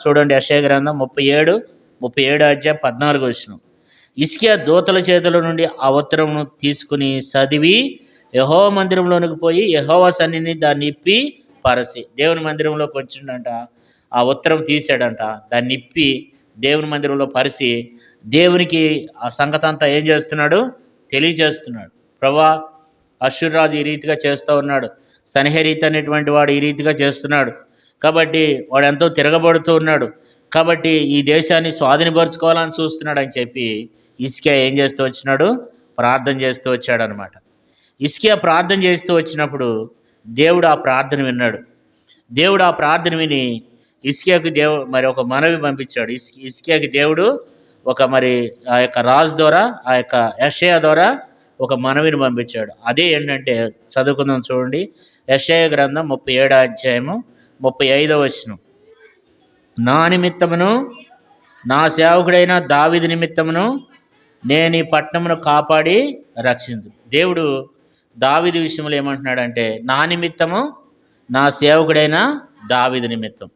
చూడండి అక్షయ గ్రంథం ముప్పై ఏడు ముప్పై ఏడు అధ్యాయం పద్నాలుగు వచ్చిన ఇస్కియా దూతల చేతుల నుండి ఆ తీసుకుని చదివి యహో మందిరంలోనికి పోయి యహోవ సన్నిని దాన్ని ఇప్పి పరసి. దేవుని మందిరంలోకి వచ్చిండంట ఆ ఉత్తరం తీసాడంట దాన్ని ఇప్పి దేవుని మందిరంలో పరిసి దేవునికి ఆ సంగతి అంతా ఏం చేస్తున్నాడు? తెలియజేస్తున్నాడు. ప్రభా అశ్వరాజు ఈ రీతిగా చేస్తూ ఉన్నాడు. సన్హెరీత్ అనేటువంటి వాడు ఈ రీతిగా చేస్తున్నాడు. కాబట్టి వాడు ఎంతో తిరగబడుతూ ఉన్నాడు. కాబట్టి ఈ దేశాన్ని స్వాధీనపరుచుకోవాలని చూస్తున్నాడు అని చెప్పి ఇస్కియా ఏం చేస్తూ వచ్చినాడు? ప్రార్థన చేస్తూ వచ్చాడు అనమాట ఇస్కియా ప్రార్థన చేస్తూ వచ్చినప్పుడు దేవుడు ఆ ప్రార్థన విన్నాడు. దేవుడు ఆ ప్రార్థన విని ఇస్కియాకి దేవు మరి ఒక మనవి పంపించాడు. ఇస్ ఇస్కియాకి దేవుడు ఒక మరి ఆ యొక్క రాజు ద్వారా ఆ యొక్క యషయ ద్వారా ఒక మనవిని పంపించాడు. అదే ఏంటంటే చదువుకుందాం చూడండి. యషయ గ్రంథం ముప్పై ఏడో అధ్యాయము ముప్పై ఐదవ వచనం. నా నిమిత్తమును నా సేవకుడైన దావిది నిమిత్తమును నేను ఈ పట్టణమును కాపాడి రక్షించు. దేవుడు దావిది విషయంలో ఏమంటున్నాడంటే నా నిమిత్తము నా సేవకుడైన దావిది నిమిత్తం.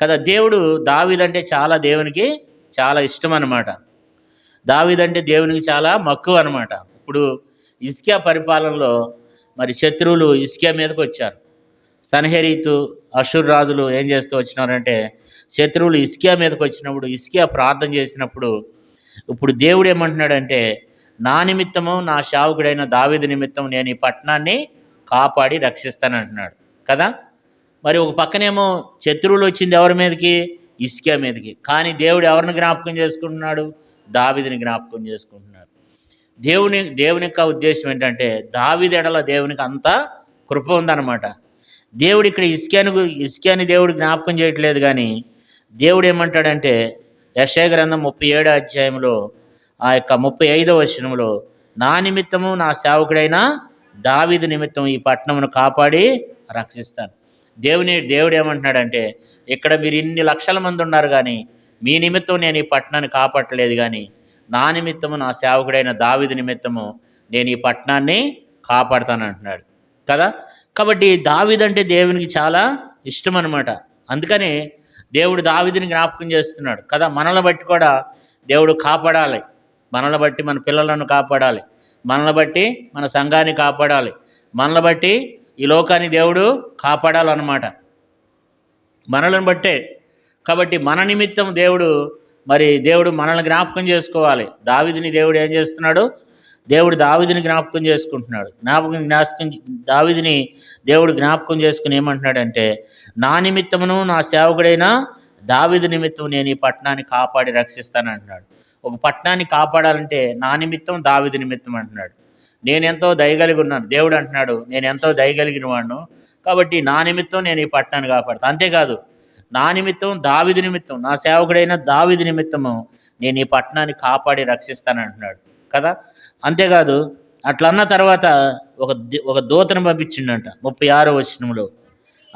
కదా దేవుడు దావిదంటే చాలా దేవునికి చాలా ఇష్టం అనమాట దావిదంటే దేవునికి చాలా మక్కువ అనమాట ఇప్పుడు ఇస్కియా పరిపాలనలో మరి శత్రువులు ఇస్కియా మీదకి వచ్చారు సన్హెరీతు అషుర్ రాజులు ఏం చేస్తూ వచ్చినారంటే శత్రువులు ఇస్కియా మీదకి వచ్చినప్పుడు ఇస్కియా ప్రార్థన చేసినప్పుడు ఇప్పుడు దేవుడు ఏమంటున్నాడంటే నా నిమిత్తము నా శావకుడైన దావిది నిమిత్తం నేను ఈ పట్టణాన్ని కాపాడి రక్షిస్తానంటున్నాడు. కదా? మరి ఒక పక్కనేమో శత్రువులు వచ్చింది ఎవరి మీదకి? ఇస్కియా మీదకి. కానీ దేవుడు ఎవరిని జ్ఞాపకం చేసుకుంటున్నాడు? దావిదిని జ్ఞాపకం చేసుకుంటున్నాడు. దేవుని దేవుని యొక్క ఉద్దేశం ఏంటంటే దావిదెడల ఎడల దేవునికి అంత కృప ఉందన్నమాట. దేవుడు ఇక్కడ ఇస్కాని ఇస్కాని దేవుడు జ్ఞాపకం చేయట్లేదు కానీ దేవుడు ఏమంటాడంటే యశయ గ్రంథం ముప్పై ఏడో అధ్యాయంలో ఆ యొక్క ముప్పై ఐదో వచనంలో నా నిమిత్తము నా సేవకుడైన దావిదు నిమిత్తం ఈ పట్టణమును కాపాడి రక్షిస్తాను. దేవుని దేవుడు ఏమంటున్నాడంటే ఇక్కడ మీరు ఇన్ని లక్షల మంది ఉన్నారు కానీ మీ నిమిత్తం నేను ఈ పట్టణాన్ని కాపాడలేదు కానీ నా నిమిత్తము నా సేవకుడైన దావిది నిమిత్తము నేను ఈ పట్టణాన్ని కాపాడుతాను అంటున్నాడు. కదా? కాబట్టి దావిదంటే దేవునికి చాలా ఇష్టం అనమాట అందుకని దేవుడు దావిదిని జ్ఞాపకం చేస్తున్నాడు. కదా మనల్ని బట్టి కూడా దేవుడు కాపాడాలి. మనల్ని బట్టి మన పిల్లలను కాపాడాలి. మనల్ని బట్టి మన సంఘాన్ని కాపాడాలి. మనల్ని బట్టి ఈ లోకాన్ని దేవుడు కాపాడాలన్నమాట. మనలను బట్టే. కాబట్టి మన నిమిత్తం దేవుడు మరి దేవుడు మనల్ని జ్ఞాపకం చేసుకోవాలి. దావిదిని దేవుడు ఏం చేస్తున్నాడు? దేవుడు దావిదిని జ్ఞాపకం చేసుకుంటున్నాడు. జ్ఞాపకం జ్ఞాపకం దావిదిని దేవుడు జ్ఞాపకం చేసుకుని ఏమంటున్నాడంటే నా నిమిత్తమును నా సేవకుడైన దావిది నిమిత్తం నేను ఈ పట్టణాన్ని కాపాడి రక్షిస్తాను అంటున్నాడు ఒక పట్టణాన్ని కాపాడాలంటే నా నిమిత్తం దావిది నిమిత్తం అంటున్నాడు. నేను ఎంతో దయగలిగి ఉన్నాను. దేవుడు అంటున్నాడు నేను ఎంతో దయగలిగిన వాడును. కాబట్టి నా నిమిత్తం నేను ఈ పట్టణాన్ని కాపాడుతాను అంతేకాదు నా నిమిత్తం దావిది నిమిత్తం నా సేవకుడైన దావిది నిమిత్తము నేను ఈ పట్టణాన్ని కాపాడి రక్షిస్తాను అంటున్నాడు కదా? అంతేకాదు అట్లా అన్న తర్వాత ఒక ఒక దూతను పంపించిండంట ముప్పై ఆరో వచనంలో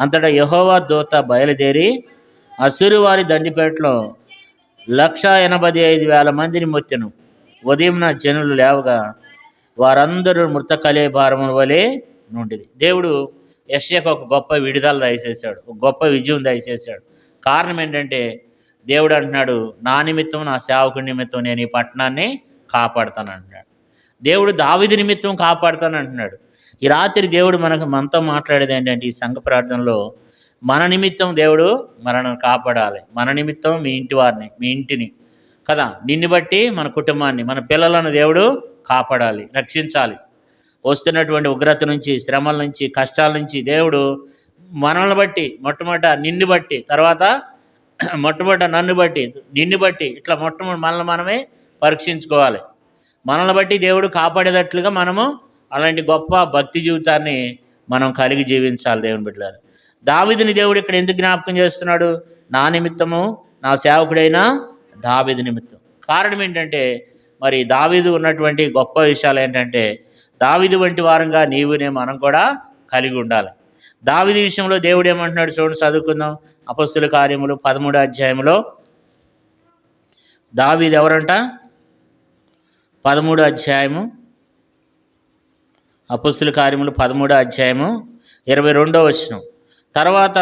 అంతటా యహోవా దూత బయలుదేరి అసురు వారి దండిపేటలో లక్ష ఎనభై ఐదు వేల మందిని మొత్తెను. ఉదయం జనులు లేవగా వారందరూ మృత కలేభారము వలె నుండిది దేవుడు యశ్యకు ఒక గొప్ప విడుదల దయచేశాడు ఒక గొప్ప విజయం దయచేశాడు. కారణం ఏంటంటే దేవుడు అంటున్నాడు నా నిమిత్తం నా సేవకుడి నిమిత్తం నేను ఈ పట్టణాన్ని కాపాడుతాను అంటున్నాడు దేవుడు దావిది నిమిత్తం కాపాడుతాను అంటున్నాడు ఈ రాత్రి దేవుడు మనకు మనతో మాట్లాడేది ఏంటంటే ఈ సంఘ ప్రార్థనలో మన నిమిత్తం దేవుడు మనల్ని కాపాడాలి. మన నిమిత్తం మీ ఇంటి వారిని మీ ఇంటిని కదా? నిన్ను బట్టి మన కుటుంబాన్ని మన పిల్లలను దేవుడు కాపాడాలి రక్షించాలి. వస్తున్నటువంటి ఉగ్రత నుంచి శ్రమల నుంచి కష్టాల నుంచి దేవుడు మనల్ని బట్టి మొట్టమొదట నిన్ను బట్టి తర్వాత మొట్టమొదట నన్ను బట్టి నిన్ను బట్టి ఇట్లా మొట్టమొదటి మనల్ని మనమే పరీక్షించుకోవాలి. మనల్ని బట్టి దేవుడు కాపాడేటట్లుగా మనము అలాంటి గొప్ప భక్తి జీవితాన్ని మనం కలిగి జీవించాలి దేవుని బిడ్డలారు. దావిదిని దేవుడు ఇక్కడ ఎందుకు జ్ఞాపకం చేస్తున్నాడు? నా నిమిత్తము నా సేవకుడైన దావిది నిమిత్తం. కారణం ఏంటంటే మరి దావీదు ఉన్నటువంటి గొప్ప విషయాలు ఏంటంటే దావిది వంటి వారంగా నీవునే మనం కూడా కలిగి ఉండాలి. దావిది విషయంలో దేవుడు ఏమంటున్నాడు చూడండి చదువుకుందాం. అపస్తుల కార్యములు పదమూడు అధ్యాయంలో దావీది ఎవరంట? పదమూడు అధ్యాయము. అపుస్తుల కార్యములు పదమూడో అధ్యాయము ఇరవై రెండో వచనం. తర్వాత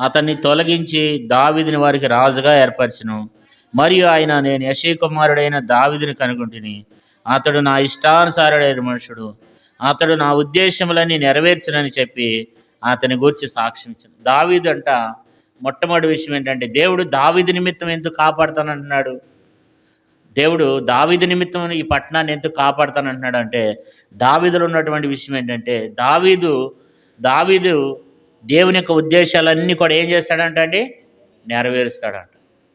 అతన్ని తొలగించి దావిదిని వారికి రాజుగా ఏర్పరచను. మరియు ఆయన నేను యశీ కుమారుడైన దావిదిని కనుగొంటిని. అతడు నా ఇష్టానుసారుడైన మనుషుడు. అతడు నా ఉద్దేశములన్నీ నెరవేర్చునని చెప్పి అతని గూర్చి సాక్ష్యించను దావీదు అంట మొట్టమొదటి విషయం ఏంటంటే దేవుడు దావీదు నిమిత్తం ఎందుకు కాపాడుతానంటున్నాడు? దేవుడు దావిది నిమిత్తం ఈ పట్టణాన్ని ఎందుకు కాపాడుతానంటున్నాడు అంటే దావీదులో ఉన్నటువంటి విషయం ఏంటంటే దావీదు దావీదు దేవుని యొక్క ఉద్దేశాలన్నీ కూడా ఏం చేస్తాడంట అండి? నెరవేరుస్తాడంట.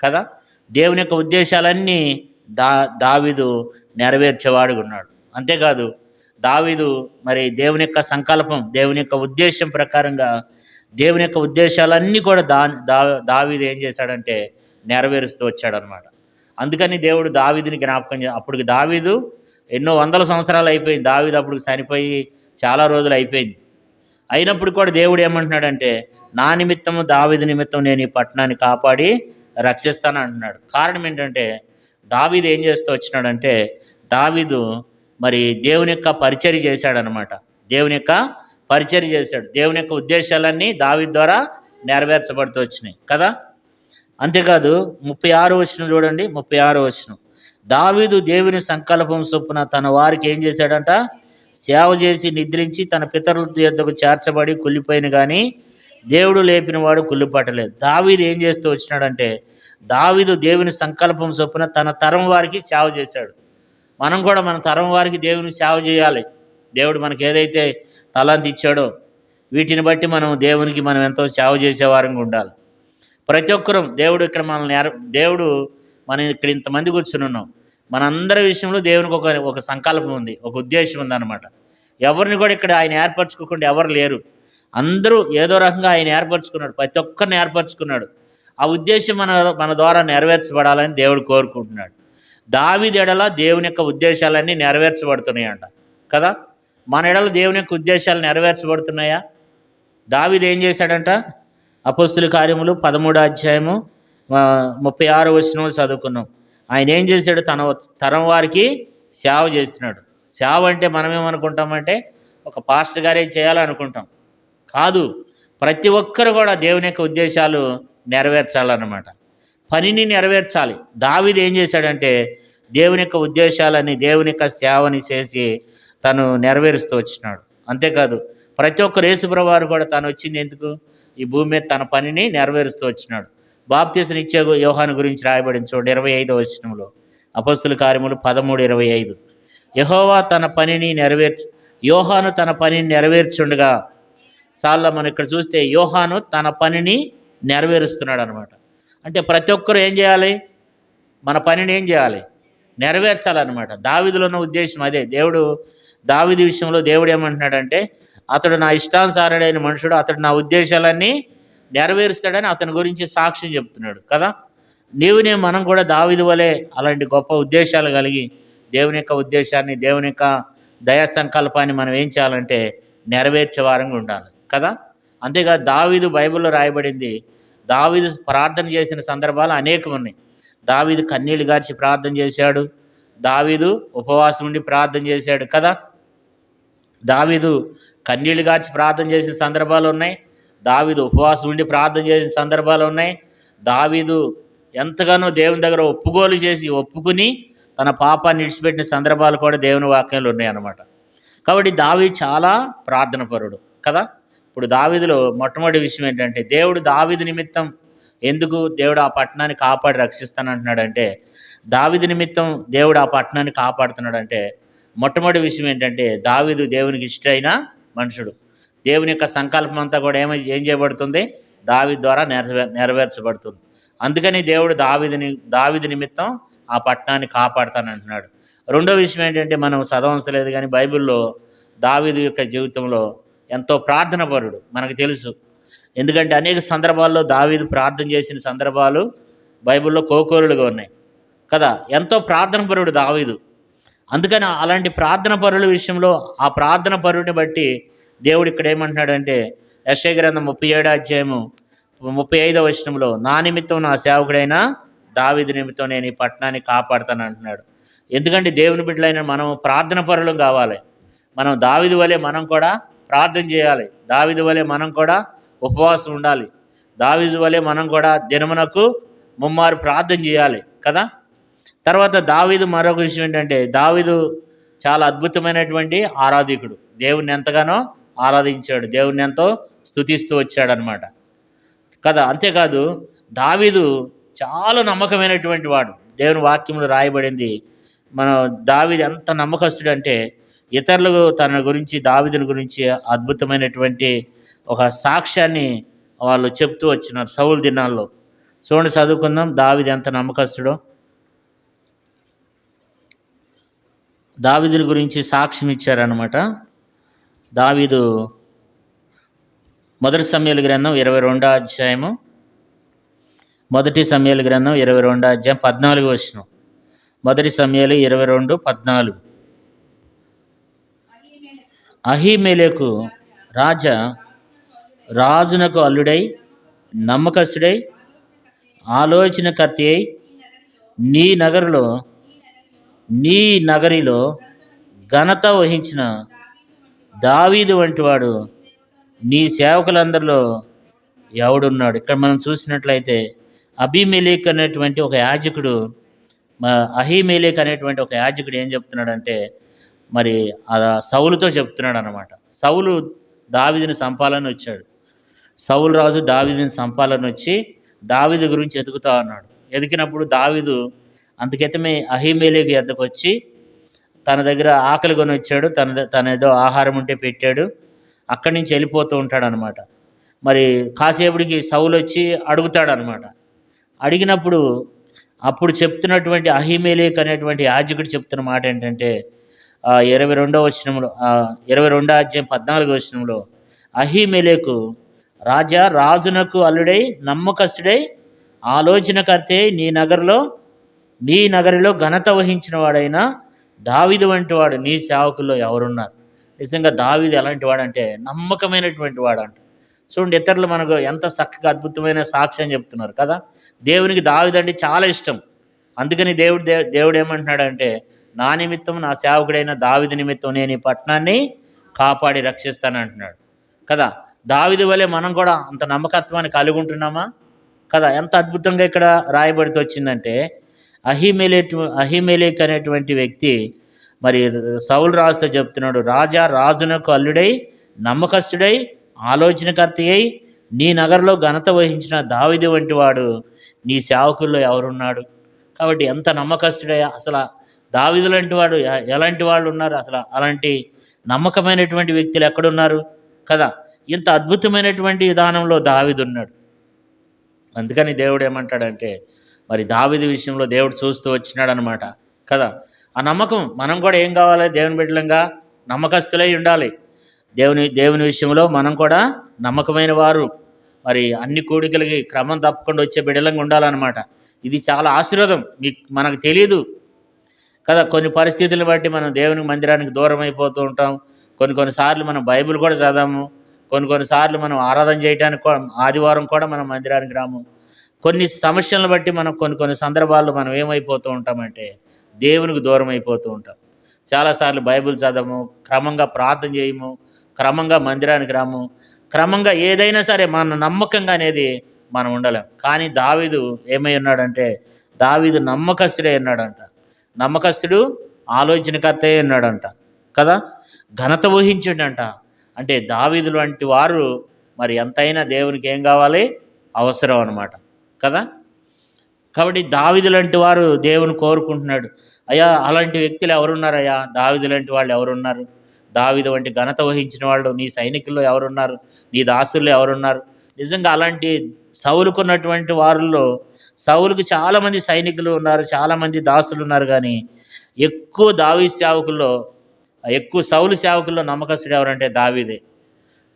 కదా? దేవుని యొక్క ఉద్దేశాలన్నీ దా దావీదు నెరవేర్చేవాడుగా ఉన్నాడు అంతేకాదు దావీదు మరి దేవుని యొక్క సంకల్పం దేవుని యొక్క ఉద్దేశం ప్రకారంగా దేవుని యొక్క ఉద్దేశాలన్నీ కూడా దా దా దావీదు ఏం చేశాడంటే నెరవేరుస్తూ వచ్చాడనమాట. అందుకని దేవుడు దావీదుని జ్ఞాపకం అప్పటికి దావీదు ఎన్నో వందల సంవత్సరాలు అయిపోయింది. దావీదు అప్పుడు చనిపోయి చాలా రోజులు అయిపోయింది. అయినప్పుడు కూడా దేవుడు ఏమంటున్నాడంటే నా నిమిత్తము దావీదు నిమిత్తం నేను ఈ పట్టణాన్ని కాపాడి రక్షిస్తాను అంటున్నాడు. కారణం ఏంటంటే దావీదు ఏం చేస్తూ వచ్చినాడంటే దావీదు మరి దేవుని యొక్క పరిచర్య చేశాడనమాట. దేవుని యొక్క పరిచర్య చేశాడు. దేవుని యొక్క ఉద్దేశాలన్నీ దావీ ద్వారా నెరవేర్చబడుతూ వచ్చినాయి. కదా? అంతేకాదు ముప్పై ఆరు వచ్చిన చూడండి ముప్పై ఆరు వచ్చిన దావీదు దేవుని సంకల్పం చొప్పున తన వారికి ఏం చేశాడంట? సేవ చేసి నిద్రించి తన పితరుల యొద్దకు చేర్చబడి కుళ్ళిపోయిన కానీ దేవుడు లేపిన వాడు కుళ్ళిపట్టలేదు. దావీదు ఏం చేస్తూ వచ్చినాడంటే దావీదు దేవుని సంకల్పం చొప్పున తన తరం వారికి సేవ చేశాడు. మనం కూడా మన తరం వారికి దేవుని సేవ చేయాలి. దేవుడు మనకి ఏదైతే తలాంతి ఇచ్చాడో వీటిని బట్టి మనం దేవునికి మనం ఎంతో సేవ చేసేవారంగా ఉండాలి. ప్రతి ఒక్కరూ దేవుడు ఇక్కడ మనల్ని దేవుడు మనం ఇక్కడ ఇంతమంది కూర్చుని ఉన్నాం మనందరి విషయంలో దేవునికి ఒక ఒక సంకల్పం ఉంది ఒక ఉద్దేశం ఉందన్నమాట. ఎవరిని కూడా ఇక్కడ ఆయన ఏర్పరచుకోకుండా ఎవరు లేరు. అందరూ ఏదో రకంగా ఆయన ఏర్పరచుకున్నాడు ప్రతి ఒక్కరిని ఏర్పరచుకున్నాడు. ఆ ఉద్దేశం మన మన ద్వారా నెరవేర్చబడాలని దేవుడు కోరుకుంటున్నాడు. దావిది దేవుని యొక్క ఉద్దేశాలన్నీ నెరవేర్చబడుతున్నాయంట కదా? మన ఎడల దేవుని యొక్క ఉద్దేశాలు నెరవేర్చబడుతున్నాయా? దావిది ఏం చేశాడంట? అపోస్తుల కార్యములు పదమూడో అధ్యాయము ముప్పై ఆరు వచ్చిన చదువుకున్నాం. ఆయన ఏం చేశాడు? తన తరం వారికి సేవ చేసినాడు సేవ అంటే మనం ఏమనుకుంటామంటే ఒక పాస్టర్ గారే చేయాలనుకుంటాం? కాదు ప్రతి ఒక్కరు కూడా దేవుని యొక్క ఉద్దేశాలు నెరవేర్చాలన్నమాట. పనిని నెరవేర్చాలి. దావిది ఏం చేశాడంటే దేవుని యొక్క ఉద్దేశాలని దేవుని యొక్క సేవని చేసి తను నెరవేరుస్తూ వచ్చినాడు. అంతేకాదు ప్రతి ఒక్క యేసుప్రవారు కూడా తను వచ్చింది ఎందుకు? ఈ భూమి మీద తన పనిని నెరవేరుస్తూ వచ్చినాడు. బాప్తీసుని ఇచ్చే యోహాను గురించి రాయబడింది చూడండి ఇరవై ఐదో వచనంలో. అపస్తుల కార్యములు పదమూడు ఇరవై ఐదు. యహోవా తన పనిని నెరవేర్చు యోహాను తన పనిని నెరవేర్చుండగా చాలా మనం ఇక్కడ చూస్తే యోహాను తన పనిని నెరవేరుస్తున్నాడు అనమాట అంటే ప్రతి ఒక్కరు ఏం చేయాలి? మన పనిని ఏం చేయాలి? నెరవేర్చాలన్నమాట. దావిదిలో ఉన్న ఉద్దేశం అదే. దేవుడు దావిది విషయంలో దేవుడు ఏమంటున్నాడంటే అతడు నా ఇష్టానుసారుడైన మనుషుడు అతడు నా ఉద్దేశాలన్నీ నెరవేరుస్తాడని అతని గురించి సాక్ష్యం చెప్తున్నాడు కదా? నీవు నేను మనం కూడా దావిది వలె అలాంటి గొప్ప ఉద్దేశాలు కలిగి దేవుని యొక్క ఉద్దేశాన్ని దేవుని యొక్క దయా సంకల్పాన్ని మనం ఏం చేయాలంటే నెరవేర్చే వారంగా ఉండాలి కదా? అంతేకాదు దావీదు బైబిల్లో రాయబడింది దావీదు ప్రార్థన చేసిన సందర్భాలు అనేకం ఉన్నాయి. దావీదు కన్నీళ్ళు గార్చి ప్రార్థన చేశాడు దావీదు ఉపవాసం ఉండి ప్రార్థన చేశాడు కదా? దావీదు కన్నీళ్ళు గార్చి ప్రార్థన చేసిన సందర్భాలు ఉన్నాయి. దావీదు ఉపవాసం ఉండి ప్రార్థన చేసిన సందర్భాలు ఉన్నాయి. దావీదు ఎంతగానో దేవుని దగ్గర ఒప్పుగోలు చేసి ఒప్పుకుని తన పాపాన్ని విడిచిపెట్టిన సందర్భాలు కూడా దేవుని వాక్యంలో ఉన్నాయన్నమాట కాబట్టి దావి చాలా ప్రార్థన పరుడు కదా? ఇప్పుడు దావీదులో మొట్టమొదటి విషయం ఏంటంటే దేవుడు దావీదు నిమిత్తం ఎందుకు దేవుడు ఆ పట్టణాన్ని కాపాడి రక్షిస్తానంటున్నాడంటే దావిది నిమిత్తం దేవుడు ఆ పట్టణాన్ని కాపాడుతున్నాడంటే మొట్టమొదటి విషయం ఏంటంటే దావీదు దేవునికి ఇష్టమైన మనుషుడు. దేవుని యొక్క సంకల్పం అంతా కూడా ఏమై ఏం చేయబడుతుంది? దావి ద్వారా నెరవే నెరవేర్చబడుతుంది. అందుకని దేవుడు దావిదిని దావిది నిమిత్తం ఆ పట్టణాన్ని కాపాడుతానంటున్నాడు రెండో విషయం ఏంటంటే మనం చదవంచలేదు కానీ బైబిల్లో దావీదు యొక్క జీవితంలో ఎంతో ప్రార్థన పరుడు మనకు తెలుసు. ఎందుకంటే అనేక సందర్భాల్లో దావీదు ప్రార్థన చేసిన సందర్భాలు బైబిల్లో కోకోరులుగా ఉన్నాయి. కదా? ఎంతో ప్రార్థన పరుడు దావీదు. అందుకని అలాంటి ప్రార్థన పరుల విషయంలో ఆ ప్రార్థన పరుని బట్టి దేవుడు ఇక్కడ ఏమంటున్నాడంటే యశయ గ్రంథం ముప్పై ఏడో అధ్యాయము ముప్పై ఐదో వచనంలో నా నిమిత్తం నా సేవకుడైన దావిది నిమిత్తం నేను ఈ పట్టణాన్ని కాపాడుతాను అంటున్నాడు. ఎందుకంటే దేవుని బిడ్డలైన మనం ప్రార్థన పరులు కావాలి. మనం దావిది వలె మనం కూడా ప్రార్థన చేయాలి. దావిది వలె మనం కూడా ఉపవాసం ఉండాలి. దావిది వలె మనం కూడా దినమునకు ముమ్మారు ప్రార్థన చేయాలి కదా? తర్వాత దావీదు మరొక విషయం ఏంటంటే దావీదు చాలా అద్భుతమైనటువంటి ఆరాధికుడు. దేవుణ్ణి ఎంతగానో ఆరాధించాడు. దేవుణ్ణి ఎంతో స్తుతిస్తూ వచ్చాడనమాట కదా అంతేకాదు దావీదు చాలా నమ్మకమైనటువంటి వాడు. దేవుని వాక్యంలో రాయబడింది మన దావీదు ఎంత నమ్మకస్తుడు అంటే ఇతరులకు తన గురించి దావీదుని గురించి అద్భుతమైనటువంటి ఒక సాక్ష్యాన్ని వాళ్ళు చెప్తూ వచ్చినారు సౌలు దినాల్లో. చూడండి చదువుకుందాం. దావీదు ఎంత నమ్మకస్తుడో. దావీదుని గురించి సాక్ష్యం ఇచ్చారనమాట దావీదు మొదటి సమయాల గ్రంథం ఇరవై రెండో అధ్యాయము. మొదటి సమయాల గ్రంథం ఇరవై రెండో అధ్యాయం పద్నాలుగు వచ్చిన మొదటి సమయాలు ఇరవై రెండు పద్నాలుగు. అహిమేలకు రాజా రాజునకు అల్లుడై నమ్మకస్తుడై ఆలోచనకర్తి అయి నీ నగరులో నీ నగరిలో ఘనత వహించిన దావీదు వంటి వాడు నీ సేవకులందరిలో ఎవడున్నాడు? ఇక్కడ మనం చూసినట్లయితే అభిమేలేక్ అనేటువంటి ఒక యాజకుడు మా అహిమేలేక్ అనేటువంటి ఒక యాజకుడు ఏం చెప్తున్నాడంటే మరి ఆ సౌలుతో చెప్తున్నాడు అనమాట సౌలు దావిదిని సంపాలని వచ్చాడు. సౌలు రాజు దావిదిని సంపాలని వచ్చి దావిది గురించి ఎదుగుతా ఉన్నాడు ఎదిగినప్పుడు దావిదు అందుకైతే అహిమేలేకి ఎద్దకు వచ్చి తన దగ్గర ఆకలి కొని వచ్చాడు తన తన ఏదో ఆహారం ఉంటే పెట్టాడు అక్కడి నుంచి వెళ్ళిపోతూ ఉంటాడు అనమాట మరి కాసేపుడికి సౌలు వచ్చి అడుగుతాడు అనమాట అడిగినప్పుడు అప్పుడు చెప్తున్నటువంటి అహిమేలేక్ అనేటువంటి యాజకుడు చెప్తున్న మాట ఏంటంటే ఇరవై రెండో వచనంలో ఇరవై రెండో అధ్యాయం పద్నాలుగో వచనంలో అహిమేలేకు రాజా రాజునకు అల్లుడై నమ్మకస్తుడై ఆలోచనకర్తే నీ నగరులో నీ నగరిలో ఘనత వహించిన వాడైనా దావిది వంటి వాడు నీ సేవకుల్లో ఎవరున్నారు? నిజంగా దావిది ఎలాంటి వాడంటే నమ్మకమైనటువంటి వాడు అంట చూడండి ఇతరులు మనకు ఎంత చక్కగా అద్భుతమైన సాక్ష్యం చెప్తున్నారు కదా? దేవునికి దావిది అంటే చాలా ఇష్టం. అందుకని దేవుడు దే- దేవుడు ఏమంటున్నాడంటే నా నిమిత్తం నా సేవకుడైన దావిది నిమిత్తం నేను ఈ పట్టణాన్ని కాపాడి రక్షిస్తాను అంటున్నాడు కదా? దావిది వలె మనం కూడా అంత నమ్మకత్వాన్ని కలిగి ఉంటున్నామా? కదా? ఎంత అద్భుతంగా ఇక్కడ రాయబడితే వచ్చిందంటే అహిమేలేట్ అహిమేలేక్ అనేటువంటి వ్యక్తి మరి సౌలు రాజుతో చెప్తున్నాడు రాజా రాజునకు అల్లుడై నమ్మకస్తుడై ఆలోచనకర్త అయి నీ నగరంలో ఘనత వహించిన దావిది వంటి వాడు నీ సేవకుల్లో ఎవరున్నాడు? కాబట్టి ఎంత నమ్మకస్తుడై అసలు దావిదు లాంటి వాడు ఎలాంటి వాళ్ళు ఉన్నారు? అసలు అలాంటి నమ్మకమైనటువంటి వ్యక్తులు ఎక్కడున్నారు కదా? ఇంత అద్భుతమైనటువంటి విధానంలో దావిదు ఉన్నాడు. అందుకని దేవుడు ఏమంటాడంటే మరి దావిది విషయంలో దేవుడు చూస్తూ వచ్చినాడు అనమాట కదా? ఆ నమ్మకం మనం కూడా ఏం కావాలి? దేవుని బిడ్డలంగా నమ్మకస్తులై ఉండాలి. దేవుని దేవుని విషయంలో మనం కూడా నమ్మకమైన వారు. మరి అన్ని కోడికలకి క్రమం తప్పకుండా వచ్చే బిడ్డలంగా ఉండాలన్నమాట. ఇది చాలా ఆశీర్వాదం. మీకు మనకు తెలియదు కదా? కొన్ని పరిస్థితులను బట్టి మనం దేవుని మందిరానికి దూరం అయిపోతూ ఉంటాం. కొన్ని కొన్నిసార్లు మనం బైబిల్ కూడా చదవము. కొన్ని కొన్నిసార్లు మనం ఆరాధన చేయడానికి ఆదివారం కూడా మనం మందిరానికి రాము. కొన్ని సమస్యలను బట్టి మనం కొన్ని కొన్ని సందర్భాల్లో మనం ఏమైపోతూ ఉంటామంటే దేవునికి దూరం అయిపోతూ ఉంటాం. చాలాసార్లు బైబిల్ చదవము క్రమంగా ప్రార్థన చేయము క్రమంగా మందిరానికి రాము క్రమంగా ఏదైనా సరే మన నమ్మకంగా అనేది మనం ఉండలేం. కానీ దావీదు ఏమై ఉన్నాడంటే దావీదు నమ్మకస్తుడే ఉన్నాడంట. నమ్మకస్తుడు ఆలోచనకర్త ఉన్నాడంట. కదా? ఘనత వహించిండంట. అంటే దావీదు వంటి వారు మరి ఎంతైనా దేవునికి ఏం కావాలి? అవసరం అనమాట కదా? కాబట్టి దావిదు లాంటి వారు దేవుని కోరుకుంటున్నాడు. అయ్యా అలాంటి వ్యక్తులు ఎవరున్నారయ్యా? దావిదు లాంటి వాళ్ళు ఎవరున్నారు? దావిదు వంటి ఘనత వహించిన వాళ్ళు నీ సైనికుల్లో ఎవరున్నారు? నీ దాసుల్లో ఎవరున్నారు? నిజంగా అలాంటి సౌలుకున్నటువంటి వారిలో సౌలుకు చాలామంది సైనికులు ఉన్నారు చాలామంది దాసులు ఉన్నారు కానీ ఎక్కువ దావి సేవకుల్లో ఎక్కువ సౌలు సేవకుల్లో నమ్మకస్తుడు ఎవరంటే దావీదే.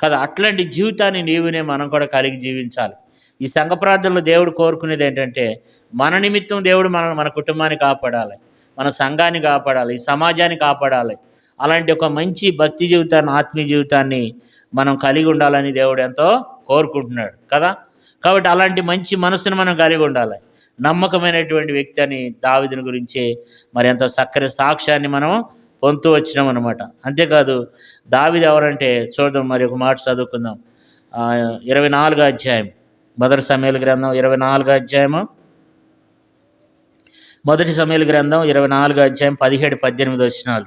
కదా అట్లాంటి జీవితాన్ని నీవునే మనం కూడా కలిగి జీవించాలి. ఈ సంఘ ప్రార్థనలో దేవుడు కోరుకునేది ఏంటంటే మన నిమిత్తం దేవుడు మన మన కుటుంబాన్ని కాపాడాలి. మన సంఘాన్ని కాపాడాలి. ఈ సమాజాన్ని కాపాడాలి. అలాంటి ఒక మంచి భక్తి జీవితాన్ని ఆత్మీయ జీవితాన్ని మనం కలిగి ఉండాలని దేవుడు ఎంతో కోరుకుంటున్నాడు కదా? కాబట్టి అలాంటి మంచి మనసును మనం కలిగి ఉండాలి. నమ్మకమైనటువంటి వ్యక్తి అని దావిదిని గురించి మరి ఎంతో చక్కని సాక్ష్యాన్ని మనం పొందుతూ వచ్చినాం అనమాట అంతేకాదు దావిది ఎవరంటే చూద్దాం మరి ఒక మాట చదువుకుందాం. ఇరవై నాలుగో అధ్యాయం. మొదటి సమయాల గ్రంథం ఇరవై నాలుగో అధ్యాయము. మొదటి సమయాల గ్రంథం ఇరవై నాలుగో అధ్యాయం పదిహేడు పద్దెనిమిది వచ్చినాలు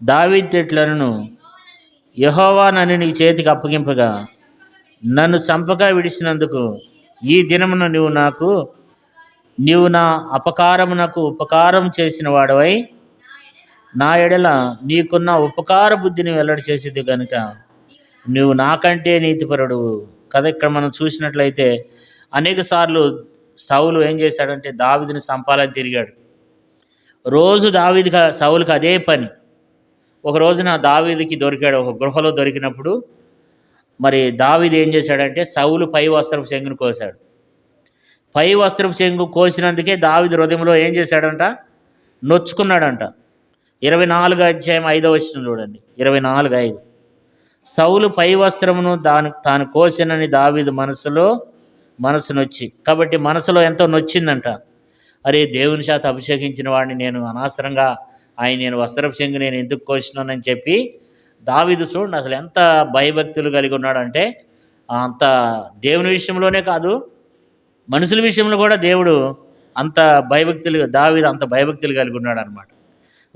దావిత్తులను యహోవా నన్ను నీ చేతికి అప్పగింపగా నన్ను చంపగా విడిచినందుకు ఈ దినమున నువ్వు నాకు నీవు నా అపకారమునకు ఉపకారం చేసిన వాడవై నా ఎడల నీకున్న ఉపకార బుద్ధిని వెల్లడి చేసేది కనుక నువ్వు నాకంటే నీతిపరుడు. కదా ఇక్కడ మనం చూసినట్లయితే అనేక సార్లు సౌలు ఏం చేశాడంటే దావిదిని సంపాలని తిరిగాడు. రోజు దావిదికి సౌలుకి అదే పని. ఒక రోజున దావీదికి దొరికాడు ఒక గృహలో దొరికినప్పుడు మరి దావీది ఏం చేశాడంటే సౌలు పై వస్త్రపు శంగును కోశాడు. పై వస్త్రపు శంగు కోసినందుకే దావిది హృదయంలో ఏం చేశాడంట? నొచ్చుకున్నాడంట. ఇరవై నాలుగు అధ్యాయం ఐదో వచ్చిన చూడండి. ఇరవై నాలుగు ఐదు. సౌలు పై వస్త్రమును దాని తాను కోసినని దావీదు మనసులో మనసు నొచ్చి కాబట్టి మనసులో ఎంతో నొచ్చిందంట. అరే దేవుని చేత అభిషేకించిన వాడిని నేను అనవసరంగా ఆయన నేను వస్త్రపు చెంగు నేను ఎందుకు కోసినానని చెప్పి దావీదు చూడండి అసలు ఎంత భయభక్తులు కలిగి ఉన్నాడంటే అంత దేవుని విషయంలోనే కాదు మనుషుల విషయంలో కూడా దేవుడు అంత భయభక్తులు దావీదు అంత భయభక్తులు కలిగి ఉన్నాడు అనమాట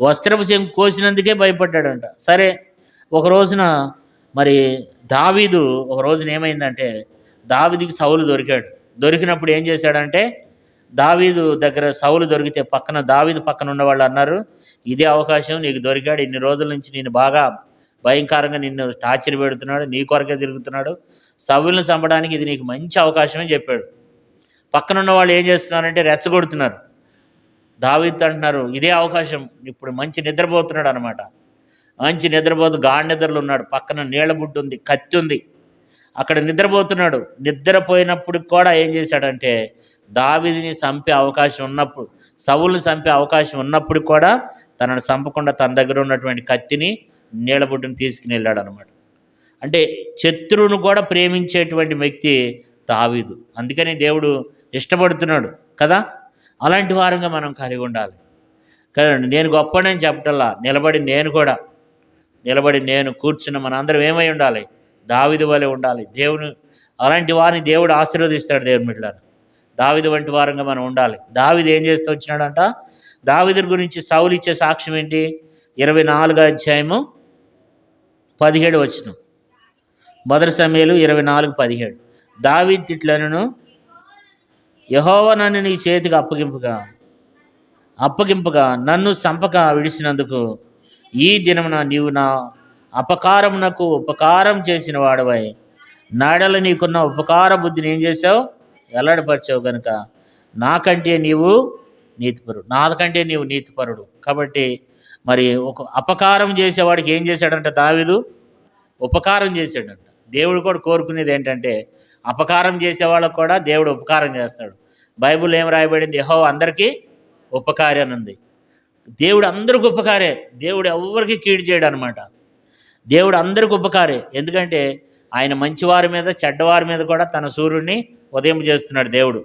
వస్త్రపు చెంగు కోసినందుకే భయపడ్డాడంట. సరే ఒక రోజున మరి దావీదు ఒక రోజున ఏమైందంటే దావీదికి సౌలు దొరికాడు. దొరికినప్పుడు ఏం చేశాడంటే దావీదు దగ్గర సౌలు దొరికితే పక్కన దావీదు పక్కన ఉన్న వాళ్ళు అన్నారు ఇదే అవకాశం నీకు దొరికాడు. ఇన్ని రోజుల నుంచి నేను బాగా భయంకరంగా నిన్ను టార్చర్ పెడుతున్నాడు నీ కొరకే తిరుగుతున్నాడు. సౌలుని చంపడానికి ఇది నీకు మంచి అవకాశమే చెప్పాడు. పక్కన ఉన్న వాళ్ళు ఏం చేస్తున్నారంటే రెచ్చగొడుతున్నారు. దావీద్ అంటున్నారు ఇదే అవకాశం. ఇప్పుడు మంచి నిద్రపోతున్నాడు అనమాట మంచి నిద్రపోతూ గాఢ నిద్రలో ఉన్నాడు. పక్కన నీళ్ళబుడ్డు ఉంది కత్తి ఉంది. అక్కడ నిద్రపోతున్నాడు. నిద్రపోయినప్పుడు కూడా ఏం చేశాడంటే దావిదిని చంపే అవకాశం ఉన్నప్పుడు సవుల్ని చంపే అవకాశం ఉన్నప్పుడు కూడా తనను చంపకుండా తన దగ్గర ఉన్నటువంటి కత్తిని నీళ్ళబుడ్డుని తీసుకుని వెళ్ళాడు అనమాట అంటే శత్రువును కూడా ప్రేమించేటువంటి వ్యక్తి దావీదు. అందుకని దేవుడు ఇష్టపడుతున్నాడు కదా? అలాంటి వారంగా మనం కలిగి ఉండాలి. కదండి నేను గొప్పనని చెప్పటల్లా నిలబడి నేను కూడా నిలబడి నేను కూర్చున్న మనందరం ఏమై ఉండాలి? దావిది వలె ఉండాలి. దేవుని అలాంటి వారిని దేవుడు ఆశీర్వదిస్తాడు దేవుని మిట్లారు దావిది వంటి వారంగా మనం ఉండాలి. దావిది ఏం చేస్తూ వచ్చినాడంట? దావిది గురించి సౌలు ఇచ్చే సాక్ష్యం ఏంటి? ఇరవై నాలుగో అధ్యాయము పదిహేడు వచ్చిన మొదటి సమయాలు ఇరవై నాలుగు పదిహేడు. దావి తిట్లను యహోవ నన్ను నీ చేతికి అప్పగింపుగా అప్పగింపుగా నన్ను సంపక విడిచినందుకు ఈ దినమున నీవు నా అపకారమునకు ఉపకారం చేసిన వాడవై. నాడలు నీకున్న ఉపకార బుద్ధిని ఏం చేసావు వెల్లడిపరిచావు కనుక నాకంటే నీవు నీతిపరుడు. నాకంటే నీవు నీతిపరుడు. కాబట్టి మరి ఒక అపకారం చేసేవాడికి ఏం చేశాడంట దావిదు? ఉపకారం చేశాడంట. దేవుడు కూడా కోరుకునేది ఏంటంటే అపకారం చేసేవాళ్ళకు కూడా దేవుడు ఉపకారం చేస్తాడు. బైబిల్ ఏం రాయబడింది? యహో అందరికీ ఉపకారి అని ఉంది. దేవుడు అందరికి ఉపకారే దేవుడు ఎవరికి కీడు చేయడు అనమాట దేవుడు అందరికి ఉపకారే ఎందుకంటే ఆయన మంచివారి మీద చెడ్డవారి మీద కూడా తన సూర్యుడిని ఉదయం చేస్తున్నాడు దేవుడు.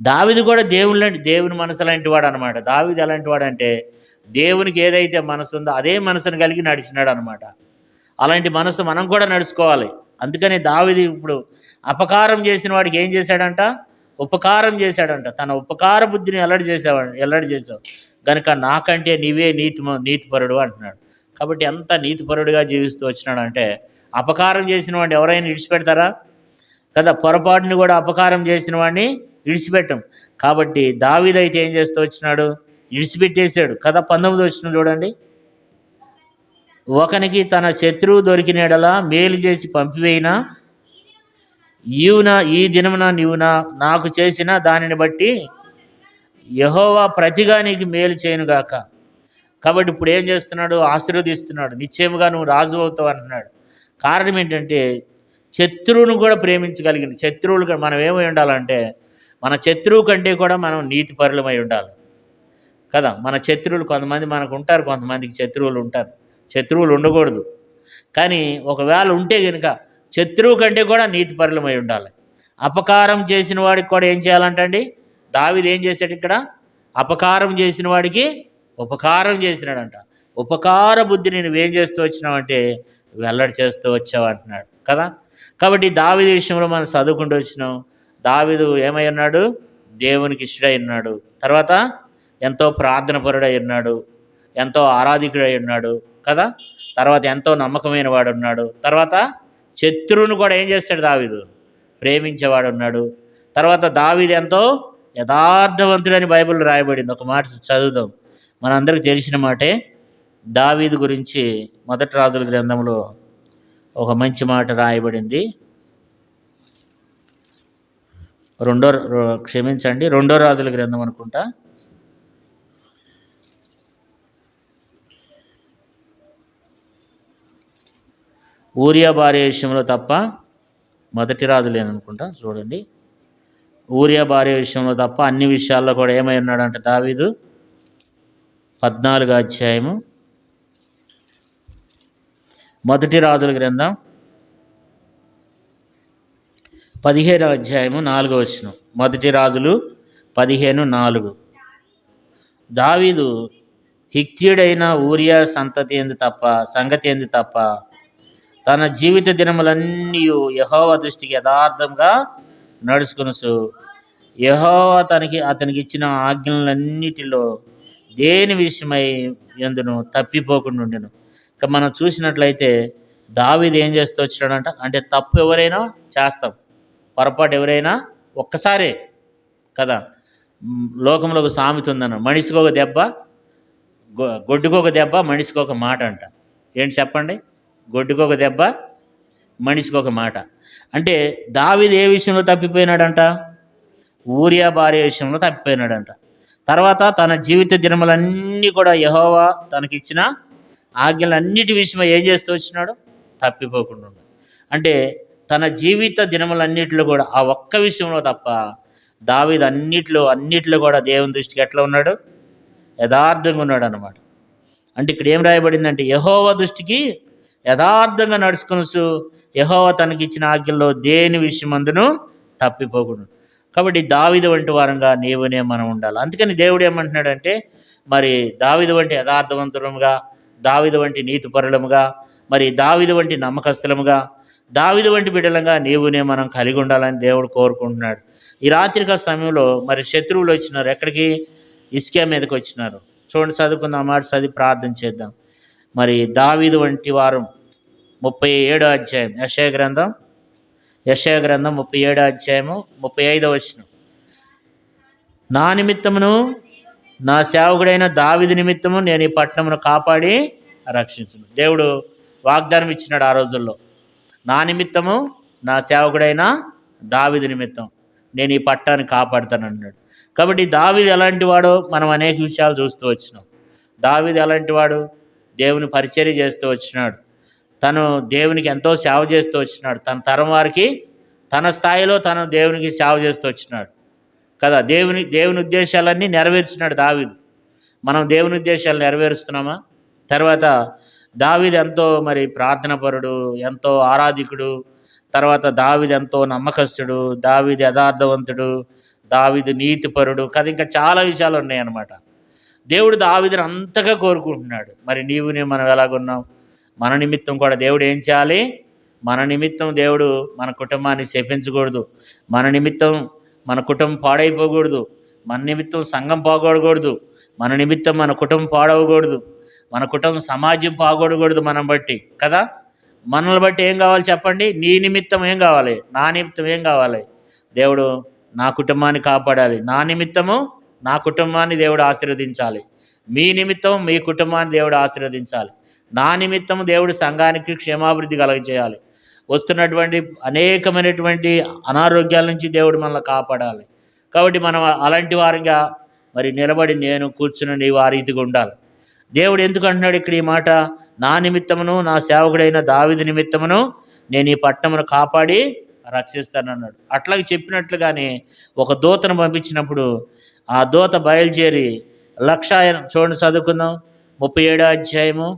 దావిది కూడా దేవుని దేవుని మనసు లాంటి వాడు అనమాట దావిది ఎలాంటి వాడు అంటే దేవునికి ఏదైతే మనసు ఉందో అదే మనసును కలిగి నడిచినాడు అనమాట అలాంటి మనసు మనం కూడా నడుచుకోవాలి. అందుకని దావిది ఇప్పుడు అపకారం చేసిన వాడికి ఏం చేశాడంట? ఉపకారం చేశాడంట. తన ఉపకార బుద్ధిని ఎల్లడి చేసేవాడు ఎల్లడి చేసావు గనుక నాకంటే నీవే నీతి నీతిపరుడు అంటున్నాడు. కాబట్టి ఎంత నీతిపరుడుగా జీవిస్తూ వచ్చినాడు అంటే అపకారం చేసిన వాడిని ఎవరైనా విడిచిపెడతారా కదా పొరపాటుని కూడా అపకారం చేసిన వాడిని విడిచిపెట్టం కాబట్టి దావిదైతే ఏం చేస్తూ వచ్చినాడు? విడిచిపెట్టేశాడు కదా పంతొమ్మిది వచ్చిన చూడండి. ఒకనికి తన శత్రువు దొరికినడలా మేలు చేసి పంపివేయినా ఈవున ఈ దినమున నీవు నా నాకు చేసిన దానిని బట్టి యహోవా ప్రతిగా నీకు మేలు చేయనుగాక కాబట్టి ఇప్పుడు ఏం చేస్తున్నాడు? ఆశీర్వదిస్తున్నాడు. నిశ్చయముగా నువ్వు రాజు అవుతావు అంటున్నాడు. కారణం ఏంటంటే శత్రువును కూడా ప్రేమించగలిగింది శత్రువులు మనం ఏమై ఉండాలంటే మన శత్రువు కంటే కూడా మనం నీతి పరులమై ఉండాలి. కదా? మన శత్రువులు కొంతమంది మనకు ఉంటారు కొంతమందికి శత్రువులు ఉంటారు. శత్రువులు ఉండకూడదు. కానీ ఒకవేళ ఉంటే కనుక శత్రువు కంటే కూడా నీతి పరులమై ఉండాలి. అపకారం చేసిన వాడికి కూడా ఏం చేయాలంటండి? దావిది ఏం చేశాడు ఇక్కడ? అపకారం చేసిన వాడికి ఉపకారం చేసినాడంట. ఉపకార బుద్ధిని నువ్వేం చేస్తూ వచ్చినావంటే వెల్లడి చేస్తూ వచ్చావు అంటున్నాడు కదా? కాబట్టి దావిది విషయంలో మనం చదువుకుంటూ వచ్చినాం. దావిదు ఏమై ఉన్నాడు? దేవునికి ఇష్టడై ఉన్నాడు. తర్వాత ఎంతో ప్రార్థన పరుడై ఉన్నాడు. ఎంతో ఆరాధికుడై ఉన్నాడు కదా? తర్వాత ఎంతో నమ్మకమైన వాడు ఉన్నాడు. తర్వాత శత్రువును కూడా ఏం చేస్తాడు దావీదు? ప్రేమించేవాడు ఉన్నాడు. తర్వాత దావీదు ఎంతో యథార్థవంతుడని బైబిల్ రాయబడింది. ఒక మాట చదువుదాం. మనందరికి తెలిసిన మాటే దావీదు గురించి మొదటి రాజుల గ్రంథంలో ఒక మంచి మాట రాయబడింది. రెండో క్షమించండి రెండో రాజుల గ్రంథం అనుకుంటా. ఊరియా భార్య విషయంలో తప్ప మొదటి రాజులేననుకుంటా. చూడండి. ఊరియా భార్య విషయంలో తప్ప అన్ని విషయాల్లో కూడా ఏమై ఉన్నాడంటే దావీదు పద్నాలుగు అధ్యాయము. మొదటి రాజుల గ్రంథం పదిహేను అధ్యాయము నాలుగో వచ్చిన మొదటి రాజులు పదిహేను నాలుగు. దావీదు హిక్తియుడైన ఊరియా సంతతి ఎందు తప్ప సంగతి ఎందు తప్ప తన జీవిత దినములన్నీ యహోవ దృష్టికి యథార్థంగా నడుచుకునసు యహోవ తనకి అతనికి ఇచ్చిన ఆజ్ఞలన్నిటిలో దేని విషయమై ఎందును తప్పిపోకుండా ఉండెను. ఇక మనం చూసినట్లయితే దావిది ఏం చేస్తూ వచ్చినాడంట? అంటే తప్పు ఎవరైనా చేస్తాం. పొరపాటు ఎవరైనా ఒక్కసారే కదా. లోకంలో ఒక సామెత ఉందన్న మనిషికి ఒక దెబ్బ గొ- గొడ్డుకు ఒక దెబ్బ మనిషికి ఒక మాట అంట. ఏంటి చెప్పండి? గొడ్డుకు ఒక దెబ్బ మనిషికి ఒక మాట. అంటే దావిది ఏ విషయంలో తప్పిపోయినాడంట? ఊరియా భార్య విషయంలో తప్పిపోయినాడంట. తర్వాత తన జీవిత దినములన్నీ కూడా యహోవా తనకిచ్చిన ఆజ్ఞలన్నిటి విషయమై ఏం చేస్తూ వచ్చినాడు? తప్పిపోకుండా అంటే తన జీవిత దినములన్నిటిలో కూడా ఆ ఒక్క విషయంలో తప్ప దావిది అన్నిట్లో అన్నిట్లో కూడా దేవుని దృష్టికి ఎట్లా ఉన్నాడు? యథార్థంగా ఉన్నాడు అనమాట అంటే ఇక్కడ ఏం రాయబడిందంటే యహోవ దృష్టికి యథార్థంగా నడుచుకొనుసు యహోవ తనకి ఇచ్చిన ఆజ్ఞల్లో దేని విషయమందును తప్పిపోకూడదు. కాబట్టి దావిద వంటి వారంగా నీవునే మనం ఉండాలి. అందుకని దేవుడు ఏమంటున్నాడంటే మరి దావిద వంటి యథార్థవంతులముగా దావిద వంటి నీతిపరులముగా మరి దావిద వంటి నమ్మకస్తులముగా దావిద వంటి బిడ్డలంగా నీవునే మనం కలిగి ఉండాలని దేవుడు కోరుకుంటున్నాడు. ఈ రాత్రిక సమయంలో మరి శత్రువులు వచ్చినారు. ఎక్కడికి? ఇస్కే మీదకి వచ్చినారు. చూడండి చదువుకుందాం మాట చదివి ప్రార్థన చేద్దాం. మరి దావీదు వంటి వారం ముప్పై ఏడో అధ్యాయం. యశయ గ్రంథం యశయ గ్రంథం ముప్పై ఏడో అధ్యాయము ముప్పై ఐదో వచ్చిన నా నిమిత్తమును నా సేవకుడైన దావిది నిమిత్తము నేను ఈ పట్టణమును కాపాడి రక్షించను. దేవుడు వాగ్దానం ఇచ్చినాడు ఆ రోజుల్లో. నా నిమిత్తము నా సేవకుడైన దావిది నిమిత్తం నేను ఈ పట్టాన్ని కాపాడుతాను అన్నాడు కాబట్టి దావిది ఎలాంటి వాడో మనం అనేక విషయాలు చూస్తూ వచ్చినాం. దావిది ఎలాంటి వాడు? దేవుని పరిచర్య చేస్తూ వచ్చినాడు. తను దేవునికి ఎంతో సేవ చేస్తూ వచ్చినాడు. తన తరం వారికి తన స్థాయిలో తను దేవునికి సేవ చేస్తూ వచ్చినాడు. కదా దేవుని దేవుని ఉద్దేశాలన్నీ నెరవేర్చినాడు దావిదు. మనం దేవుని ఉద్దేశాలు నెరవేరుస్తున్నామా? తర్వాత దావిది ఎంతో మరి ప్రార్థనపరుడు ఎంతో ఆరాధికుడు తర్వాత దావిది ఎంతో నమ్మకస్తుడు దావిది యథార్థవంతుడు దావిది నీతిపరుడు కదా ఇంకా చాలా విషయాలు ఉన్నాయన్నమాట. దేవుడు దావిదిని అంతగా కోరుకుంటున్నాడు. మరి నీవు నేను మనం ఎలాగున్నాం? మన నిమిత్తం కూడా దేవుడు ఏం చేయాలి? మన నిమిత్తం దేవుడు మన కుటుంబాన్ని శపించకూడదు మన నిమిత్తం మన కుటుంబం పాడైపోకూడదు. మన నిమిత్తం సంఘం పోగొడకూడదు. మన నిమిత్తం మన కుటుంబం పాడవకూడదు. మన కుటుంబం సమాజం పాగొడకూడదు మనం బట్టి కదా? మనల్ని బట్టి ఏం కావాలి చెప్పండి? నీ నిమిత్తం ఏం కావాలి? నా నిమిత్తం ఏం కావాలి? దేవుడు నా కుటుంబాన్ని కాపాడాలి. నా నిమిత్తము నా కుటుంబాన్ని దేవుడు ఆశీర్వదించాలి. మీ నిమిత్తం మీ కుటుంబాన్ని దేవుడు ఆశీర్వదించాలి. నా నిమిత్తం దేవుడు సంఘానికి క్షేమాభివృద్ధి కలగజేయాలి. వస్తున్నటువంటి అనేకమైనటువంటి అనారోగ్యాల నుంచి దేవుడు మనల్ని కాపాడాలి. కాబట్టి మనం అలాంటి వారిగా మరి నిలబడి నేను కూర్చుని నీవు ఆ రీతిగా ఉండాలి. దేవుడు ఎందుకు అంటున్నాడు ఇక్కడ ఈ మాట? నా నిమిత్తమును నా సేవకుడైన దావిది నిమిత్తమును నేను ఈ పట్టణమును కాపాడి రక్షిస్తానన్నాడు. అట్లాగే చెప్పినట్లుగానే ఒక దూతను పంపించినప్పుడు ఆ దూత బయలుదేరి లక్ష చూడండి చదువుకుందాం ముప్పై ఏడో అధ్యాయము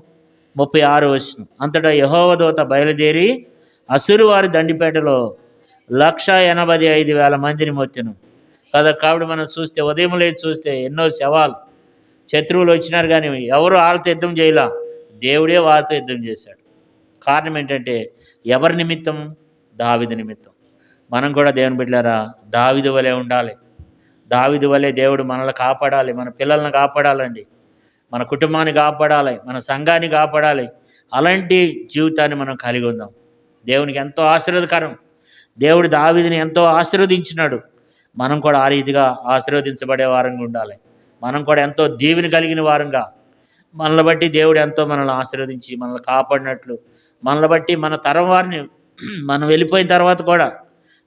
ముప్పై ఆరు వచ్చిన. అంతటా యహోవదూత బయలుదేరి అసురు వారి దండిపేటలో లక్ష ఎనభై ఐదు వేల మందిని మొత్తిను. కదా కాబట్టి మనం చూస్తే ఉదయం లేచి చూస్తే ఎన్నో శవాలు. శత్రువులు వచ్చినారు కానీ ఎవరు వాళ్ళతో యుద్ధం చేయలా? దేవుడే వాళ్ళతో యుద్ధం చేశాడు. కారణం ఏంటంటే ఎవరి నిమిత్తం? దావిది నిమిత్తం. మనం కూడా దేవుని బిడ్డారా దావిది వలె ఉండాలి. దావిది వలె దేవుడు మనల్ని కాపాడాలి మన పిల్లల్ని కాపాడాలండి. మన కుటుంబాన్ని కాపాడాలి మన సంఘాన్ని కాపాడాలి. అలాంటి జీవితాన్ని మనం కలిగి ఉందాం. దేవునికి ఎంతో ఆశీర్వదకరం. దేవుడు దావిదిని ఎంతో ఆశీర్వదించినాడు. మనం కూడా ఆ రీతిగా ఆశీర్వదించబడే వారంగా ఉండాలి. మనం కూడా ఎంతో దీవెని కలిగిన వారంగా. మనల్ని బట్టి దేవుడు ఎంతో మనల్ని ఆశీర్వదించి మనల్ని కాపాడినట్లు. మనల్ని బట్టి మన తరం వారిని మనం వెళ్ళిపోయిన తర్వాత కూడా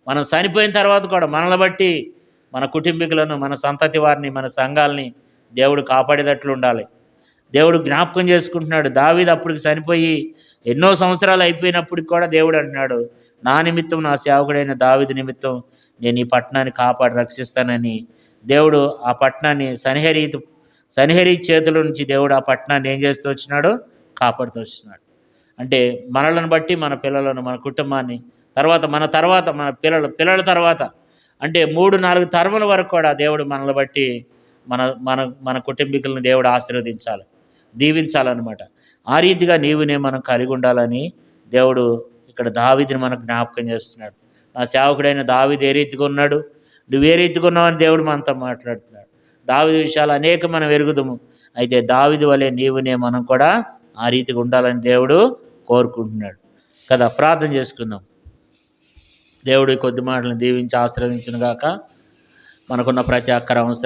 మనం చనిపోయిన తర్వాత కూడా మనల్ని బట్టి మన కుటుంబీకులను మన సంతతి వారిని మన సంఘాలని దేవుడు కాపాడేటట్లు ఉండాలి. దేవుడు జ్ఞాపకం చేసుకుంటున్నాడు. దావీదు అప్పటికి చనిపోయి ఎన్నో సంవత్సరాలు అయిపోయినప్పటికి కూడా దేవుడు అంటున్నాడు నా నిమిత్తం నా సేవకుడైన దావిది నిమిత్తం నేను ఈ పట్టణాన్ని కాపాడి రక్షిస్తానని. దేవుడు ఆ పట్టణాన్ని సనిహరి సనిహరి చేతుల నుంచి దేవుడు ఆ పట్టణాన్ని ఏం చేస్తూ వచ్చినాడో? కాపాడుతూ వచ్చినాడు. అంటే మనలను బట్టి మన పిల్లలను మన కుటుంబాన్ని తర్వాత మన తర్వాత మన పిల్లలు పిల్లల తర్వాత. అంటే మూడు నాలుగు తరముల వరకు కూడా దేవుడు మనల్ని బట్టి మన మన మన కుటుంబీకులను దేవుడు ఆశీర్వదించాలి. దీవించాలన్నమాట. ఆ రీతిగా నీవునే మనం కలిగి ఉండాలని దేవుడు ఇక్కడ దావిదిని మనకు జ్ఞాపకం చేస్తున్నాడు. నా సేవకుడైన దావిది ఏ రీతిగా ఉన్నాడు? నువ్వు ఏ రీతిగా ఉన్నావు అని దేవుడు మనతో మాట్లాడుతున్నాడు. దావిది విషయాలు అనేక మనం ఎరుగుదాము. అయితే దావిది వలె నీవునే మనం కూడా ఆ రీతిగా ఉండాలని దేవుడు కోరుకుంటున్నాడు. కదా ప్రార్థన చేసుకుందాం. దేవుడు కొద్ది మాటలను దీవించి ఆశ్రయించిన గాక మనకున్న ప్రతి అక్కర అవసరం